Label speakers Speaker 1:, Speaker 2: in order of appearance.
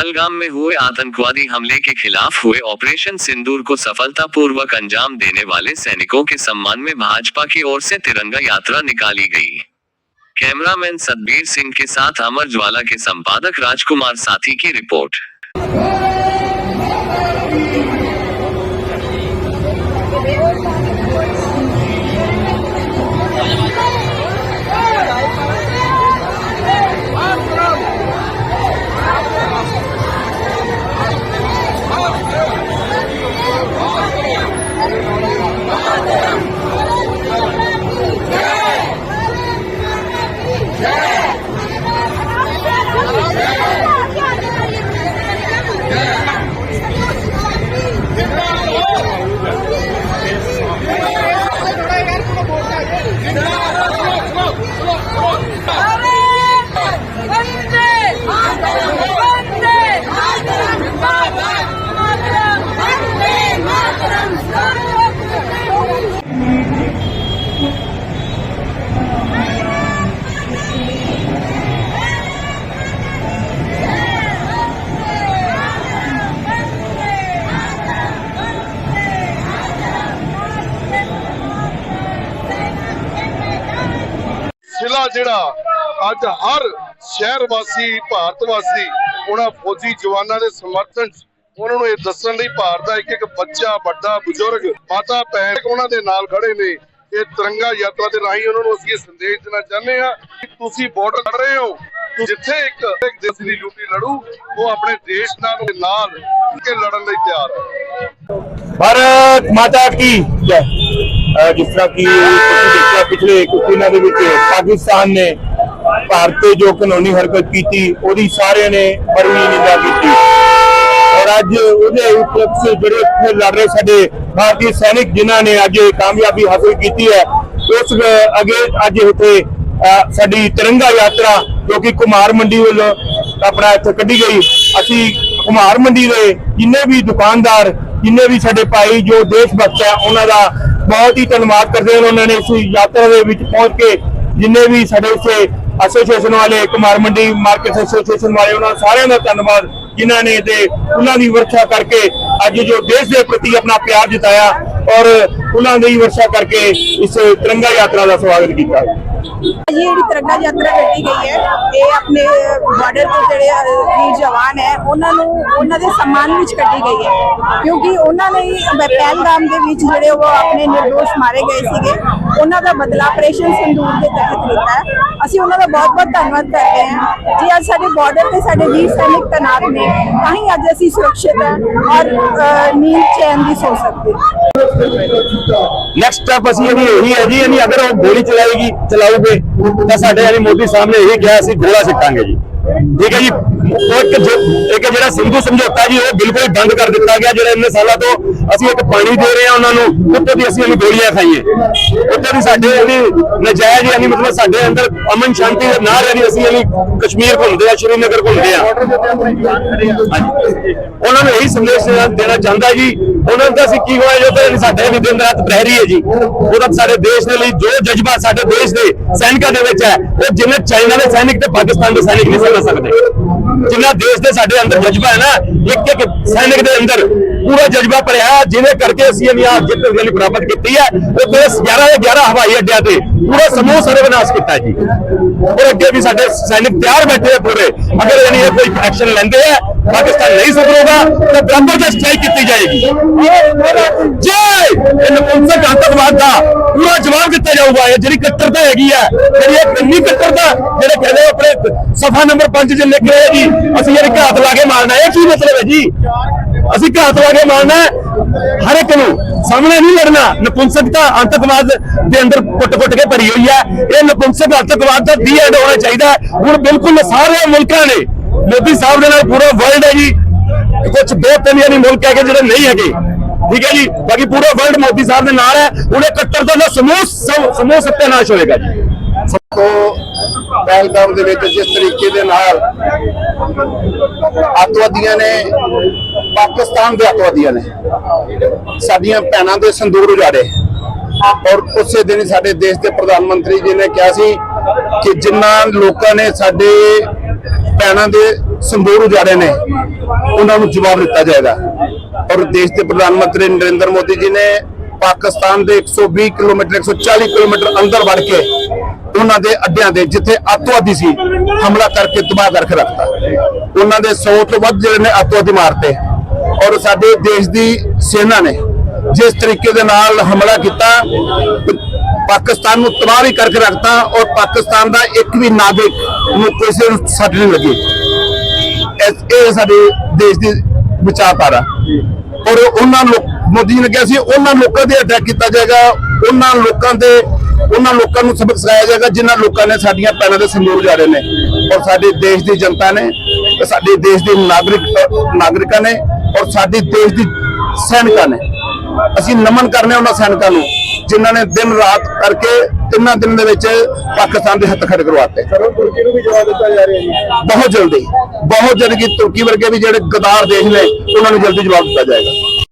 Speaker 1: पहलगाम में हुए आतंकवादी हमले के खिलाफ हुए ऑपरेशन सिंदूर को सफलतापूर्वक अंजाम देने वाले सैनिकों के सम्मान में भाजपा की ओर से तिरंगा यात्रा निकाली गई। कैमरामैन सतबीर सिंह के साथ अमर ज्वाला के संपादक राजकुमार साथी की रिपोर्ट।
Speaker 2: ਜ਼ਿਲ੍ਹਾ ਜਿਹੜਾ ਅੱਜ ਹਰ ਸ਼ਹਿਰ ਵਾਸੀ, ਭਾਰਤ ਵਾਸੀ, ਉਹਨਾਂ ਫੌਜੀ ਜਵਾਨਾਂ ਦੇ ਸਮਰਥਨ ਉਹਨਾਂ ਨੂੰ ਇਹ ਦੱਸਣ ਲਈ ਭਾਰਤ ਦਾ ਇੱਕ ਇੱਕ ਬੱਚਾ, ਵੱਡਾ, ਬਜ਼ੁਰਗ, ਮਾਤਾ, ਭੈਣ ਉਹਨਾਂ ਦੇ ਨਾਲ ਖੜੇ ਨੇ। ਇਹ ਤਿਰੰਗਾ ਯਾਤਰਾ ਦੇ ਰਾਹੀਂ ਉਹਨਾਂ ਨੂੰ ਅਸੀਂ ਇਹ ਸੰਦੇਸ਼ ਦੇਣਾ ਚਾਹੁੰਦੇ ਆ ਕਿ ਤੁਸੀਂ ਬਾਰਡਰ ਲੜ ਰਹੇ ਹੋ ਜਿੱਥੇ ਇੱਕ ਇੱਕ ਦੇਸ਼ ਦੀ ਡਿਊਟੀ ਲੜੂ, ਉਹ ਆਪਣੇ ਦੇਸ਼ ਨਾਲ ਨਾਲ ਕੇ ਲੜਨ ਲਈ ਤਿਆਰ ਹੈ।
Speaker 3: ਭਾਰਤ ਮਾਤਾ ਕੀ? ਜੈ। ਜਿਸ ਤਰ੍ਹਾਂ ਕਿ ਤੁਸੀਂ ਦੇਖਿਆ ਪਿਛਲੇ ਕੁਝ ਦਿਨਾਂ ਦੇ ਵਿੱਚ ਪਾਕਿਸਤਾਨ ਨੇ ਭਾਰਤ ਤੇ ਜੋ ਕਾਨੂੰਨੀ ਹਰਕਤ ਕੀਤੀ ਉਹਦੀ ਸਾਰਿਆਂ ਨੇ ਬੜੀ ਨਿੰਦਾ ਕੀਤੀ। ਔਰ ਅੱਜ ਉਹਦੇ ਉਪਲਕਸ਼ ਜਿਹੜੇ ਇੱਥੇ ਲੜ ਰਹੇ ਸਾਡੇ ਭਾਰਤੀ ਸੈਨਿਕ ਜਿਨ੍ਹਾਂ ਨੇ ਅੱਜ ਇਹ ਕਾਮਯਾਬੀ ਹਾਸਲ ਕੀਤੀ ਹੈ ਉਸ ਅਹ, ਅੱਗੇ ਅੱਜ ਇੱਥੇ ਸਾਡੀ ਤਿਰੰਗਾ ਯਾਤਰਾ ਜੋ ਕਿ ਕੁਮਾਰ ਮੰਡੀ ਵੱਲੋਂ ਆਪਣਾ ਇੱਥੇ ਕੱਢੀ ਗਈ। ਅਸੀਂ ਕੁਮਾਰ ਮੰਡੀ ਦੇ ਜਿੰਨੇ ਵੀ ਦੁਕਾਨਦਾਰ ਜਿੰਨੇ ਵੀ ਸਾਡੇ ਭਾਈ ਜੋ ਦੇਸ਼ ਭਗਤ ਹੈ ਉਹਨਾਂ ਦਾ ਬਹੁਤ ਹੀ ਧੰਨਵਾਦ ਕਰਦੇ ਹਾਂ ਉਹਨਾਂ ਨੇ ਇਸ ਯਾਤਰਾ ਦੇ ਵਿੱਚ ਪਹੁੰਚ ਕੇ ਜਿੰਨੇ ਵੀ ਸਾਡੇ ਇਸੇ ਐਸੋਸੀਏਸ਼ਨ ਵਾਲੇ, ਕੁਮਾਰ ਮੰਡੀ ਮਾਰਕੀਟ ਐਸੋਸੀਏਸ਼ਨ ਵਾਲੇ, ਉਹਨਾਂ ਸਾਰਿਆਂ ਦਾ ਧੰਨਵਾਦ, ਜਿਨ੍ਹਾਂ ਨੇ ਤੇ ਉਹਨਾਂ ਦੀ ਵਰਖਾ ਕਰਕੇ ਅੱਜ ਜੋ ਦੇਸ਼ ਦੇ ਪ੍ਰਤੀ ਆਪਣਾ ਪਿਆਰ ਜਤਾਇਆ ਔਰ ਉਹਨਾਂ ਦੀ ਵਰਖਾ ਕਰਕੇ ਇਸ ਤਿਰੰਗਾ ਯਾਤਰਾ ਦਾ ਸਵਾਗਤ ਕੀਤਾ।
Speaker 4: ਇਹ ਜਿਹੜੀ ਤਿਰੰਗਾ ਯਾਤਰਾ ਕੱਢੀ ਗਈ ਹੈ, ਇਹ ਆਪਣੇ ਬਾਰਡਰ ਤੇ ਜਿਹੜੇ ਵੀਰ ਜਵਾਨ ਹੈ, ਉਹਨਾਂ ਨੂੰ, ਉਹਨਾਂ ਦੇ ਸਨਮਾਨ ਵਿੱਚ ਕੱਢੀ ਗਈ ਹੈ। ਕਿਉਂਕਿ ਉਹਨਾਂ ਨੇ ਪਹਿਲਗਾਮ ਦੇ ਵਿੱਚ ਜਿਹੜੇ ਉਹ ਆਪਣੇ ਨਿਰਦੋਸ਼ ਮਾਰੇ ਗਏ ਸੀਗੇ, ਉਹਨਾਂ ਦਾ ਬਦਲਾ ਆਪਰੇਸ਼ਨ ਸੰਦੂਰ ਦੇ ਤਹਿਤ ਲਿੱਤਾ ਹੈ। ਅਸੀਂ ਉਹਨਾਂ ਦਾ ਬਹੁਤ ਬਹੁਤ ਧੰਨਵਾਦ ਕਰਦੇ ਹਾਂ। ਜੀ, ਅੱਜ ਸਾਡੇ ਬਾਰਡਰ ਤੇ ਸਾਡੇ ਵੀਰ ਸੈਨਿਕ ਤੈਨਾਤ ਨੇ, ਤਾਂ ਹੀ ਅੱਜ ਅਸੀਂ ਸੁਰੱਖਿਅਤ ਹਾਂ ਔਰ ਨੀਂਦ ਚੈਨ ਦੀ ਸੋ ਸਕਦੇ
Speaker 3: ਨੈਕਸਟ ਸਟੈਪ ਅਸੀਂ ਇਹਦੀ ਇਹੀ ਹੈ ਜੀ ਯਾਨੀ ਅਗਰ ਉਹ ਗੋਲੀ ਚਲਾਏਗੀ ਚਲਾਉਗੇ ਤਾਂ ਸਾਡੇ ਯਾਨੀ ਮੋਦੀ ਸਾਹਿਬ ਨੇ ਇਹੀ ਕਿਹਾ ਅਸੀਂ ਗੋਲਾ ਸਿੱਟਾਂਗੇ ਜੀ। ਠੀਕ ਹੈ ਜੀ? ਇੱਕ ਇੱਕ ਜਿਹੜਾ ਸਿੰਧੂ ਸਮਝੌਤਾ ਜੀ, ਉਹ ਬਿਲਕੁਲ ਬੰਦ ਕਰ ਦਿੱਤਾ ਗਿਆ, ਜਿਹੜਾ ਇੰਨੇ ਸਾਲਾਂ ਤੋਂ ਅਸੀਂ ਇੱਕ ਪਾਣੀ ਦੇ ਰਹੇ ਹਾਂ ਉਹਨਾਂ ਨੂੰ, ਉੱਤੇ ਦੀ ਅਸੀਂ ਉਹਨੂੰ ਗੋਲੀਆਂ ਖਾਈਏ ਉੱਤੇ ਦੀ ਸਾਡੇ ਯਾਨੀ ਨਜਾਇਜ਼ ਯਾਨੀ ਮਤਲਬ ਸਾਡੇ ਅੰਦਰ ਅਮਨ ਸ਼ਾਂਤੀ ਦੇ ਨਾਲ ਯਾਨੀ ਅਸੀਂ ਯਾਨੀ ਕਸ਼ਮੀਰ ਘੁੰਮਦੇ ਆ ਸ਼੍ਰੀਨਗਰ ਘੁੰਮਦੇ ਆ ਉਹਨਾਂ ਨੂੰ ਇਹੀ ਸੰਦੇਸ਼ ਦੇਣਾ ਚਾਹੁੰਦਾ ਜੀ ਉਹਨਾਂ ਨੂੰ ਤਾਂ ਅਸੀਂ ਕੀ ਹੋਇਆ, ਜੋ ਤਾਂ ਸਾਡੇ ਵੀ ਦਿਨ ਰਾਤ ਪ੍ਰਹਿਰੀ ਹੈ ਜੀ। ਉਹਦਾ ਸਾਡੇ ਦੇਸ਼ ਦੇ ਲਈ ਜੋ ਜਜ਼ਬਾ ਸਾਡੇ ਦੇਸ਼ ਦੇ ਸੈਨਿਕਾਂ ਦੇ ਵਿੱਚ ਹੈ, ਉਹ ਜਿੰਨੇ ਚਾਈਨਾ ਦੇ ਸੈਨਿਕ ਤੇ ਪਾਕਿਸਤਾਨ ਦੇ ਸੈਨਿਕ ਨਹੀਂ ਸਮਝ ਸਕਦੇ। ਜਿੰਨਾ ਦੇਸ਼ ਦੇ ਸਾਡੇ ਅੰਦਰ ਜਜ਼ਬਾ ਹੈ ਨਾ ਇੱਕ ਇੱਕ ਸੈਨਿਕ ਦੇ ਅੰਦਰ ਪੂਰਾ ਜਜ਼ਬਾ ਭਰਿਆ ਹੈ, ਜਿਹਦੇ ਕਰਕੇ ਅਸੀਂ ਇਹ ਆਹ ਜਿੱਤ ਜਿਹੜੀ ਪ੍ਰਾਪਤ ਕੀਤੀ ਹੈ ਉਹ ਤੇ 11 ਦੇ 11 ਹਵਾਈ ਅੱਡਿਆਂ ਤੇ ਪੂਰਾ ਸਮੂਹ ਸਰਵਨਾਸ਼ ਕੀਤਾ ਜੀ ਔਰ ਅੱਗੇ ਵੀ ਸਾਡੇ ਸੈਨਿਕ ਤਿਆਰ ਬੈਠੇ ਆ ਪੂਰੇ ਅਗਰ ਯਾਨੀ ਇਹ ਕੋਈ ਐਕਸ਼ਨ ਲੈਂਦੇ ਆ ਪਾਕਿਸਤਾਨ ਨਹੀਂ ਸੁਧਰੂਗਾ ਤਾਂ ਬਰਾਬਰ ਤੇ ਸਟ੍ਰਾਈਕ ਕੀਤੀ ਜਾਏਗੀ ਜੈ ਇਹ ਨਪੁੰਸਕ ਆਤੰਕਵਾਦ ਦਾ ਪੂਰਾ ਜਵਾਬ ਦਿੱਤਾ ਜਾਊਗਾ ਇਹ ਜਿਹੜੀ ਕੱਟਰਤਾ ਹੈਗੀ ਆ ਜਿਹੜੀ ਇਹ ਕਿੰਨੀ ਕੱਟਰਤਾ ਜਿਹੜੇ ਕਹਿੰਦੇ ਆਪਣੇ ਸਫਾ ਨੰਬਰ 5 ਚ ਲਿਖ ਰਹੇ ਆ ਜੀ ਅਸੀਂ ਇਹ ਘਾਤ ਲਾ ਕੇ ਮਾਰਨਾ ਇਹ ਕੀ ਮਤਲਬ ਹੈ ਜੀ ਅਸੀਂ ਘਾਤ ਲਾ ਕੇ ਮਾਰਨਾ ਹਰ ਇੱਕ ਨੂੰ ਸਾਹਮਣੇ ਨਹੀਂ ਲੜਨਾ। ਨਪੁੰਸਕਤਾ ਆਤੰਕਵਾਦ ਦੇ ਅੰਦਰ ਕੁੱਟ-ਕੁੱਟ ਕੇ ਭਰੀ ਹੋਈ ਹੈ। ਇਹ ਨਪੁੰਸਕ ਆਤੰਕਵਾਦ ਦਾ ਦੀ ਐਂਡ ਹੋਣਾ ਚਾਹੀਦਾ ਹੁਣ ਬਿਲਕੁਲ ਸਾਰੇ ਮੁਲਕਾਂ ਨੇ, ਮੋਦੀ ਸਾਹਿਬ ਦੇ ਨਾਲ ਪੂਰਾ ਵਰਲਡ ਹੈ ਜੀ। ਕੁਝ ਦੋ ਤਿੰਨ ਯਾਨੀ ਮੁਲਕ ਹੈਗੇ ਜਿਹੜੇ ਨਹੀਂ ਹੈਗੇ। ਠੀਕ ਹੈ ਜੀ? ਬਾਕੀ ਪੂਰਾ ਵਰਲਡ ਮੋਦੀ ਸਾਹਿਬ ਦੇ ਨਾਲ ਹੈ। ਉਹਨੇ ਕੱਟਰਤਾ ਦਾ ਸਮੂਹ ਸਮ- ਸਮੂਹ ਸੱਤਿਆਨਾਸ਼ ਹੋਏਗਾ ਜੀ।
Speaker 2: ਤੋਂ ਪਹਿਲਗਾਮ ਦੇ ਵਿੱਚ ਜਿਸ ਤਰੀਕੇ ਦੇ ਨਾਲ ਅੱਤਵਾਦੀਆਂ ਨੇ, ਪਾਕਿਸਤਾਨ ਦੇ ਅੱਤਵਾਦੀਆਂ ਨੇ ਸਾਡੀਆਂ ਭੈਣਾਂ ਦੇ ਸੰਦੂਰ ਉਜਾੜੇ। ਔਰ ਉਸੇ ਦਿਨ ਸਾਡੇ ਦੇਸ਼ ਦੇ ਪ੍ਰਧਾਨ ਮੰਤਰੀ ਜੀ ਨੇ ਕਿਹਾ ਸੀ ਕਿ ਜਿੰਨਾ ਲੋਕਾਂ ਨੇ ਸਾਡੇ ਭੈਣਾਂ ਦੇ ਸੰਦੂਰ ਉਜਾੜੇ ਨੇ,
Speaker 5: ਉਹਨਾਂ ਨੂੰ ਜਵਾਬ ਦਿੱਤਾ ਜਾਏਗਾ। ਔਰ ਦੇਸ਼ ਦੇ ਪ੍ਰਧਾਨ ਮੰਤਰੀ ਨਰਿੰਦਰ ਮੋਦੀ ਜੀ ਨੇ ਪਾਕਿਸਤਾਨ ਦੇ 120 ਕਿਲੋਮੀਟਰ 140 ਕਿਲੋਮੀਟਰ ਅੰਦਰ ਵੜ ਕੇ ਉਹਨਾਂ ਦੇ ਅੱਡਿਆਂ ਦੇ ਜਿੱਥੇ ਅੱਤਵਾਦੀ ਸੀ, ਹਮਲਾ ਕਰਕੇ ਤਬਾਹ ਕਰਕੇ ਰੱਖਤਾ। ਉਹਨਾਂ ਦੇ 100 ਤੋਂ ਵੱਧ ਜਿਹੜੇ ਨੇ ਅੱਤਵਾਦੀ ਮਾਰਤੇ। ਔਰ ਸਾਡੇ ਦੇਸ਼ ਦੀ ਸੈਨਾ ਨੇ ਜਿਸ ਤਰੀਕੇ ਦੇ ਨਾਲ ਹਮਲਾ ਕੀਤਾ, ਪਾਕਿਸਤਾਨ ਨੂੰ ਤਬਾਹ ਵੀ ਕਰਕੇ ਰੱਖਤਾ ਔਰ ਪਾਕਿਸਤਾਨ ਦਾ ਇੱਕ ਵੀ ਨਾਗਰਿਕ ਨੂੰ ਕਿਸੇ ਨੂੰ ਸੱਟ ਨਹੀਂ ਲੱਗੀ। ਇਹ ਇਹ ਸਾਡੇ ਦੇਸ਼ ਦੀ ਵਿਚਾਰਧਾਰਾ। ਔਰ ਉਹਨਾਂ ਲੋਕ, ਮੋਦੀ ਜੀ ਨੇ ਕਿਹਾ ਸੀ, ਉਹਨਾਂ ਲੋਕਾਂ ਦੇ ਅਟੈਕ ਕੀਤਾ ਜਾਏਗਾ, ਉਹਨਾਂ ਲੋਕਾਂ ਦੇ, ਉਹਨਾਂ ਲੋਕਾਂ ਨੂੰ ਸਬਕ ਸਿਖਾਇਆ ਜਾਏਗਾ, ਜਿਨ੍ਹਾਂ ਲੋਕਾਂ ਨੇ ਸਾਡੀਆਂ ਪੈਰਾਂ ਦੇ ਸੰਦੂਰ ਜਾੜੇ ਨੇ। ਔਰ ਸਾਡੇ ਦੇਸ਼ ਦੀ ਜਨਤਾ ਨੇ ਸਾਡੇ ਦੇਸ਼ ਦੇ ਨਾਗਰਿਕ ਨਾਗਰਿਕਾਂ ਨੇ ਔਰ ਸਾਡੇ ਦੇਸ਼ ਦੀ ਸੈਨਿਕਾਂ ਨੇ। ਅਸੀਂ ਨਮਨ ਕਰਨੇ ਉਹਨਾਂ ਸੈਨਿਕਾਂ ਨੂੰ ਜਿਨ੍ਹਾਂ ਨੇ ਦਿਨ ਰਾਤ ਕਰਕੇ ਤਿੰਨਾਂ ਦਿਨ ਦੇ ਵਿੱਚ ਪਾਕਿਸਤਾਨ ਦੇ ਹੱਥ ਖੜੇ ਕਰਵਾਤੇ।
Speaker 2: ਤੁਰਕੀ ਨੂੰ ਵੀ ਜਵਾਬ ਦਿੱਤਾ ਜਾ ਰਿਹਾ ਜੀ।
Speaker 5: ਬਹੁਤ ਜਲਦੀ ਬਹੁਤ ਜਲਦੀ ਤੁਰਕੀ ਵਰਗੇ ਵੀ ਜਿਹੜੇ ਗਦਾਰ ਦੇਸ਼ ਨੇ ਉਹਨਾਂ ਨੂੰ ਜਲਦੀ ਜਵਾਬ ਦਿੱਤਾ ਜਾਏਗਾ।